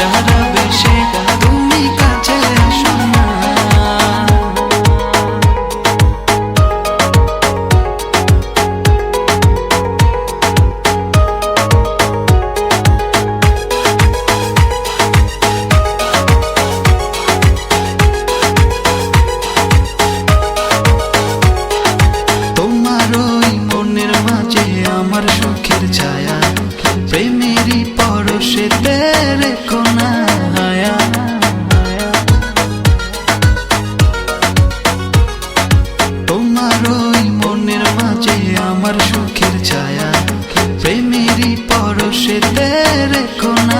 शहर আমার সুখের ছায়া প্রেমেরই পরশেতে রেখো না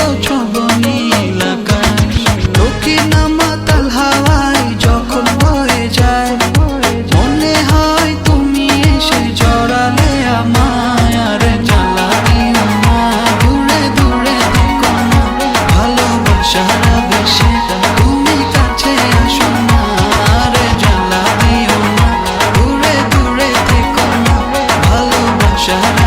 شهر